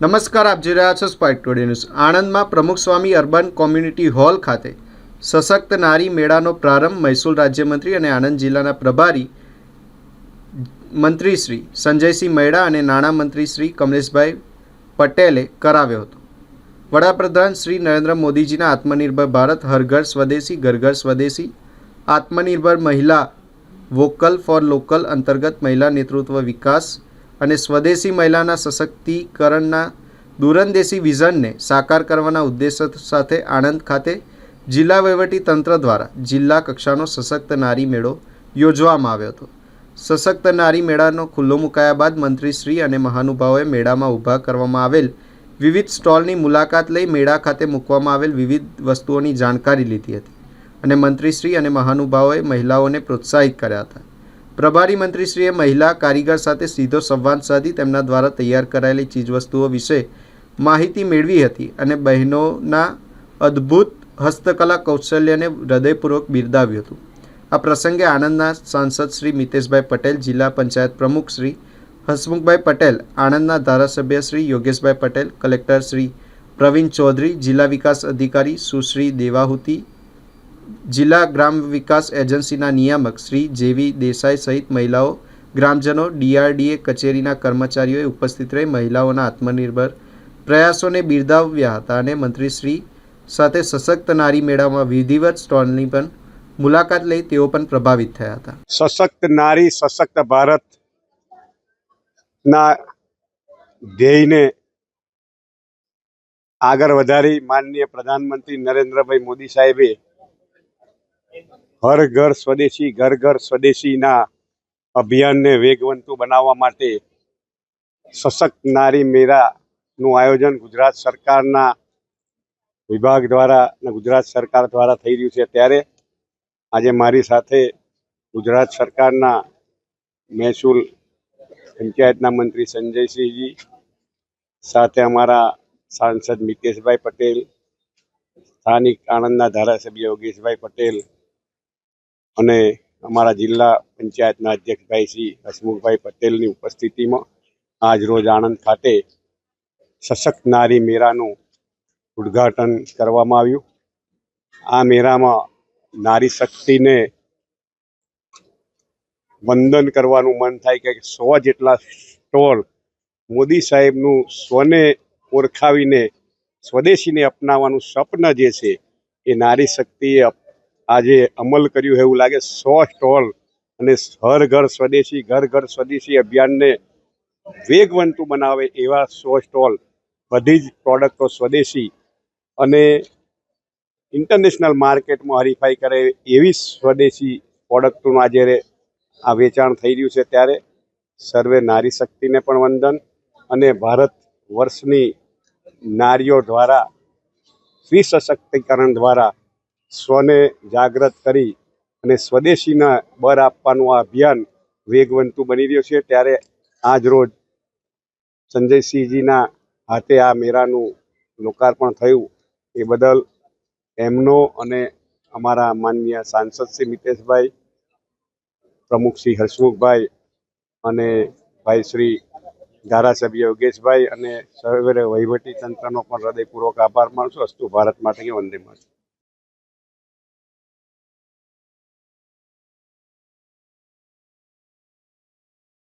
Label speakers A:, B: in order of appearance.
A: નમસ્કાર, આપ જોઈ રહ્યા છો સ્પાઇક ટુડે ન્યૂઝ આણંદમાં પ્રમુખ સ્વામી અર્બન કોમ્યુનિટી હોલ ખાતે સશક્ત નારી મેળાનો પ્રારંભ મહેસૂલ રાજ્યમંત્રી અને આણંદ જિલ્લાના પ્રભારી મંત્રી શ્રી સંજયસિંહ મૈડા અને નાણામંત્રી શ્રી કમલેશભાઈ પટેલે કરાવ્યો હતો. વડાપ્રધાન શ્રી નરેન્દ્ર મોદીજીના આત્મનિર્ભર ભારત હરઘર સ્વદેશી ઘરઘર ઘર સ્વદેશી, આત્મનિર્ભર મહિલા વોકલ ફોર લોકલ અંતર્ગત મહિલા નેતૃત્વ વિકાસ અને સ્વદેશી મહિલાના સશક્તિકરણના દૂરંદેશી વિઝનને સાકાર કરવાના ઉદ્દેશ સાથે આણંદ ખાતે જિલ્લા વહીવટી તંત્ર દ્વારા જિલ્લા કક્ષાનો સશક્ત નારી મેળો યોજવામાં આવ્યો હતો. સશક્ત નારી મેળાનો ખુલ્લો મુકાયા બાદ મંત્રીશ્રી અને મહાનુભાવોએ મેળામાં ઊભા કરવામાં આવેલ વિવિધ સ્ટોલની મુલાકાત લઈ મેળા ખાતે મૂકવામાં આવેલ વિવિધ વસ્તુઓની જાણકારી લીધી હતી અને મંત્રીશ્રી અને મહાનુભાવોએ મહિલાઓને પ્રોત્સાહિત કર્યા હતા. પ્રભારી મંત્રીશ્રીએ મહિલા કારીગર સાથે સીધો સંવાદ સાધી તેમના દ્વારા તૈયાર કરાયેલી ચીજવસ્તુઓ વિશે માહિતી મેળવી હતી અને બહેનોના અદ્ભુત હસ્તકલા કૌશલ્યને હૃદયપૂર્વક બિરદાવ્યું હતું. આ પ્રસંગે આણંદના સાંસદ શ્રી મિતેશભાઈ પટેલ, જિલ્લા પંચાયત પ્રમુખ શ્રી હસમુખભાઈ પટેલ, આણંદના ધારાસભ્ય શ્રી યોગેશભાઈ પટેલ, કલેક્ટર શ્રી પ્રવીણ ચૌધરી, જિલ્લા વિકાસ અધિકારી સુશ્રી દેવાહુતિ જિલ્લા ગ્રામ વિકાસ એજન્સીના નિયામક શ્રી જેવી દેસાઈ સહિત મહિલાઓ, ગ્રામજનો, ડીઆરડીએ કચેરીના કર્મચારીઓએ ઉપસ્થિત રહી મહિલાઓના આત્મનિર્ભર પ્રયાસોને બિરદાવ્યા હતા અને મંત્રીશ્રી સાથે સશક્ત નારી મેળામાં વિધિવત સ્ટોલની પણ મુલાકાત લઈ તેઓ પણ પ્રભાવિત થયા હતા.
B: સશક્ત નારી, સશક્ત ભારત ના ધ્યેયને આગળ વધારી માનનીય પ્રધાનમંત્રી નરેન્દ્રભાઈ મોદી સાહેબે હર ઘર સ્વદેશી, ઘર ઘર સ્વદેશીના અભિયાનને વેગવંતુ બનાવવા માટે સશક્ત નારી મેરાનું આયોજન ગુજરાત સરકારના વિભાગ દ્વારા અને ગુજરાત સરકાર દ્વારા થઈ રહ્યું છે. ત્યારે આજે મારી સાથે ગુજરાત સરકારના મહેસૂલ પંચાયતના મંત્રી સંજયસિંહજી, સાથે અમારા સાંસદ મિતેશભાઈ પટેલ, સ્થાનિક આણંદના ધારાસભ્ય યોગેશભાઈ પટેલ અને અમારા જિલ્લા પંચાયતના અધ્યક્ષભાઈ શ્રી હસમુખભાઈ પટેલની ઉપસ્થિતિમાં આજ રોજ આણંદ ખાતે સશક્ત નારી મેળાનું ઉદ્ઘાટન કરવામાં આવ્યું. આ મેળામાં નારી શક્તિને વંદન કરવાનું મન થાય કે સો જેટલા સ્ટોલ મોદી સાહેબનું સ્વને ઓળખાવીને સ્વદેશીને અપનાવવાનું સ્વપ્ન જે છે એ નારી શક્તિએ આજે અમલ કર્યું એવું લાગે સો સ્ટોલ અને હર ઘર સ્વદેશી, ઘર ઘર સ્વદેશી અભિયાનને વેગવંતું બનાવે એવા સો સ્ટોલ. બધી જ પ્રોડક્ટો સ્વદેશી અને ઇન્ટરનેશનલ માર્કેટમાં હરીફાઈ કરે એવી સ્વદેશી પ્રોડક્ટોનું આજે આ વેચાણ થઈ રહ્યું છે ત્યારે સર્વે નારી શક્તિને પણ વંદન અને ભારત વર્ષની નારીઓ દ્વારા સ્ત્રી સશક્તિકરણ દ્વારા સ્વને જાગૃત કરી અને સ્વદેશીના બળ આપવાનું આ અભિયાન વેગવંતું બની રહ્યું છે. ત્યારે આજ રોજ સંજયસિંહજીના હાથે આ મેળાનું લોકાર્પણ થયું. એ બદલ એમનો અને અમારા માનનીય સાંસદ શ્રી મિતેશભાઈ, પ્રમુખ શ્રી હસમુખભાઈ અને ભાઈ શ્રી ધારાસભ્ય યોગેશભાઈ અને સર્વે વહીવટી તંત્રનો પણ હૃદયપૂર્વક આભાર માનું છું અસ્તુ ભારત માટે વંદે માતરમ.